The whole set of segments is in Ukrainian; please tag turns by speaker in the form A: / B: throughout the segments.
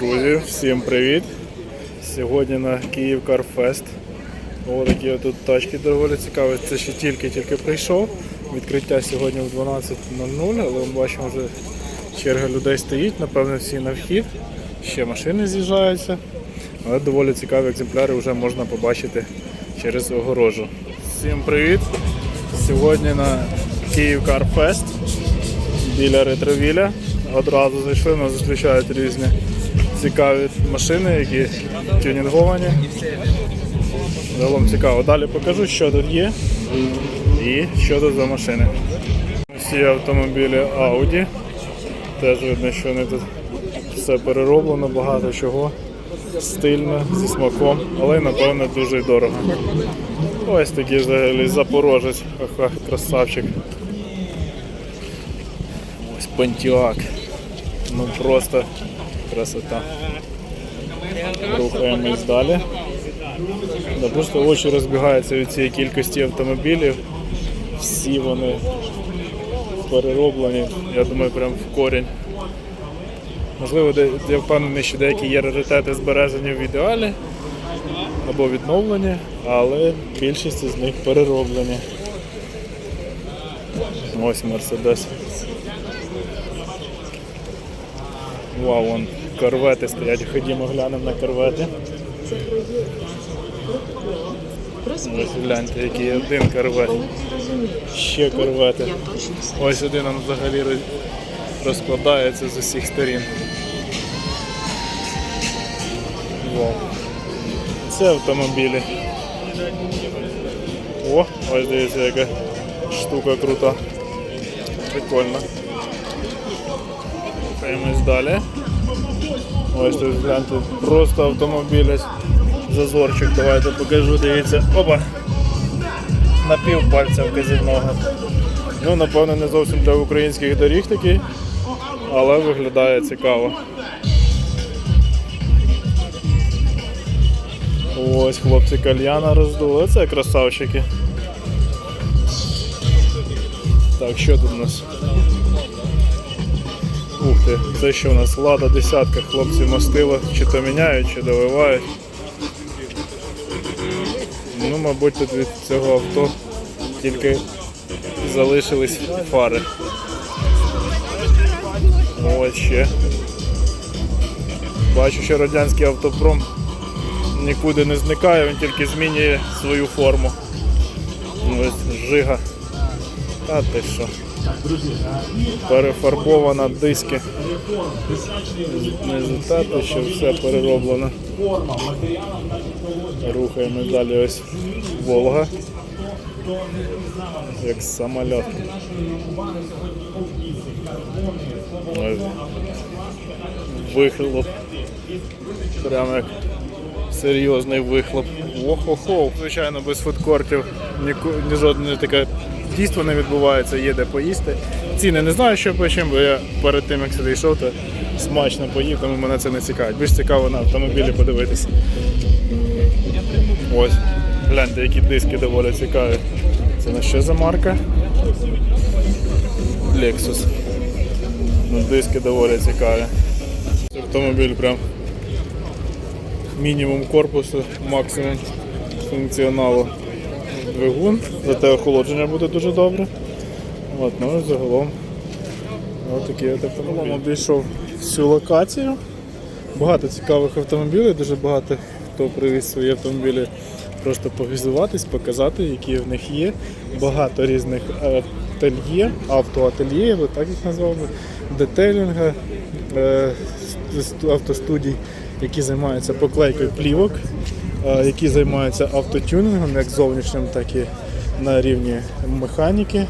A: Друзі, всім привіт! Сьогодні на Київ Карфест. Ось такі тут тачки доволі цікаві. Це ще тільки-тільки прийшов. Відкриття сьогодні в 12.00, але ми бачимо вже черга людей стоїть, напевно, всі на вхід. Ще машини з'їжджаються. Але доволі цікаві екземпляри вже можна побачити через огорожу. Всім привіт! Сьогодні на Київ Карфест біля ретровіля. Одразу зайшли, нас зустрічають різні цікаві машини, які тюнінговані. Загалом цікаво. Далі покажу, що тут є і що тут за машини. Всі автомобілі Audi. Теж видно, що вони тут все перероблено, багато чого. Стильно, зі смаком, але напевно дуже дорого. Ось такий взагалі запорожець, ха-ха, красавчик. Ось Пантіак. Ну просто красота. Рухаємось далі. Да, просто очі розбігаються від цієї кількості автомобілів. Всі вони перероблені, я думаю, прям в корінь. Можливо, я впевнений, що деякі є раритети збережені в ідеалі або відновлені, але більшість з них перероблені. Ось Мерседес. Вау, вон корвети стоять. Ходімо глянемо на корвети. Ось гляньте, який один корвет. Ще корвети. Ось один он взагалі розкладається з усіх сторін. Це автомобілі. О, ось дивіться, яка штука крута. Прикольно. Рухаємось далі. Ось тут гляньте, просто автомобіль. Зазорчик, давайте покажу, дивіться. Опа! На пів пальця вказівного. Ну, напевно, не зовсім для українських доріг такий, але виглядає цікаво. Ось хлопці кальяна роздули, це красавчики. Так, що тут у нас? Ух ти, це що у нас лада десятка, хлопці мастило, чи то міняють, чи доливають. Ну, мабуть, тут від цього авто тільки залишились фари. Ось ще. Бачу, що радянський автопром нікуди не зникає, він тільки змінює свою форму. Ось жига. Та ти що? Перефарбована диски. Та що все перероблено. Рухаємо далі ось Волга. Як самоліт. Вихлоп. Прямо як серйозний вихлоп. Охо-хо. Звичайно, без фудкортів ніку- ні жодне таке дійство не відбувається, є де поїсти. Ціни не знаю, що по бо я перед тим, як сюди йшов, то смачно поїв, тому мене це не цікавить. Більш цікаво на автомобілі подивитися. Ось, гляньте, які диски доволі цікаві. Це на що за марка? Lexus. Ну, диски доволі цікаві. Автомобіль прям мінімум корпусу, максимум функціоналу двигун, зате охолодження буде дуже добре. От, ну загалом такий автомобіль. Обійшов всю локацію. Багато цікавих автомобілів, дуже багато хто привіз свої автомобілі просто повізуватись, показати, які в них є. Багато різних ательє, автоательє, так їх назвав би, детейлінга, е, автостудій, які займаються поклейкою плівок, е, які займаються автотюнінгом, як зовнішнім, так і на рівні механіки.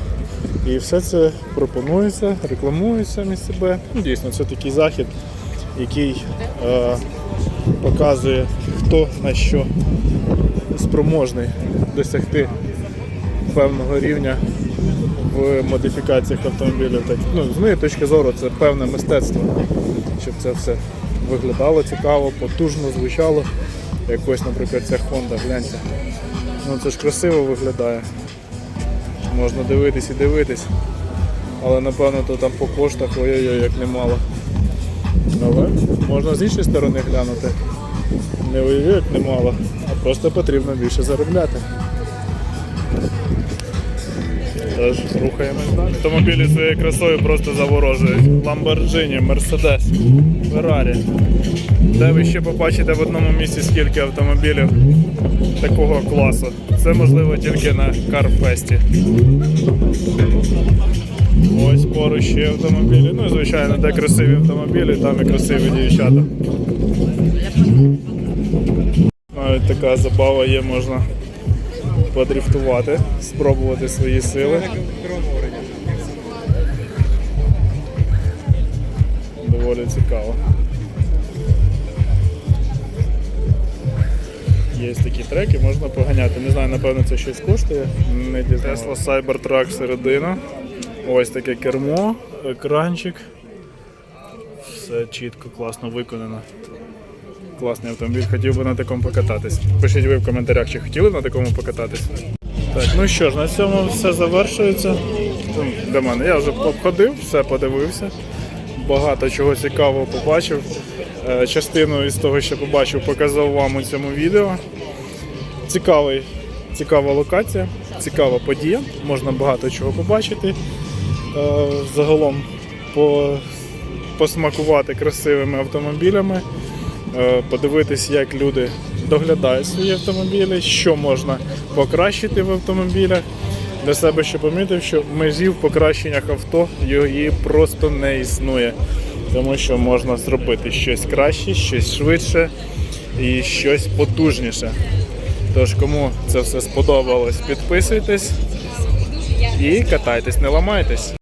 A: І все це пропонується, рекламується між себе. Ну, дійсно, це такий захід, який е, показує, хто на що спроможний досягти певного рівня в модифікаціях автомобілів. Так, ну, з моєї точки зору, це певне мистецтво, щоб це все виглядало цікаво, потужно звучало. Як ось, наприклад, ця Honda, гляньте. Ну це ж красиво виглядає. Можна дивитись і дивитись. Але напевно то там по коштах ой-ой-ой, як немало. Але можна з іншої сторони глянути. Не як немало, а просто потрібно більше заробляти. Рухаємось далі. Автомобілі своєю красою просто заворожують. Lamborghini, Mercedes, Ferrari. Де ви ще побачите в одному місці скільки автомобілів такого класу. Це можливо тільки на Карфесті. Ось поруч ще автомобілі. Ну і звичайно, де красиві автомобілі, там і красиві дівчата. Навіть така забава є, можна подрифтувати, спробувати свої сили. Доволі цікаво. Є такі треки, можна поганяти. Не знаю, напевно, це щось коштує. Не. Tesla Cybertruck середина. Ось таке кермо, екранчик. Все чітко, класно виконано. Класний автомобіль, хотів би на такому покататись. Пишіть ви в коментарях, чи хотіли на такому покататись. Так, ну що ж, на цьому все завершується. Ну, Для мене я вже обходив, все подивився. Багато чого цікавого побачив. Е, Частину із того, що побачив, показав вам у цьому відео. Цікавий, цікава локація, цікава подія. Можна багато чого побачити. Е, Загалом по, посмакувати красивими автомобілями, подивитись, як люди доглядають свої автомобілі, що можна покращити в автомобілях. Для себе ще помітив, що межі в покращеннях авто її просто не існує. Тому що можна зробити щось краще, щось швидше і щось потужніше. Тож, кому це все сподобалось, підписуйтесь і катайтесь, не ламайтесь.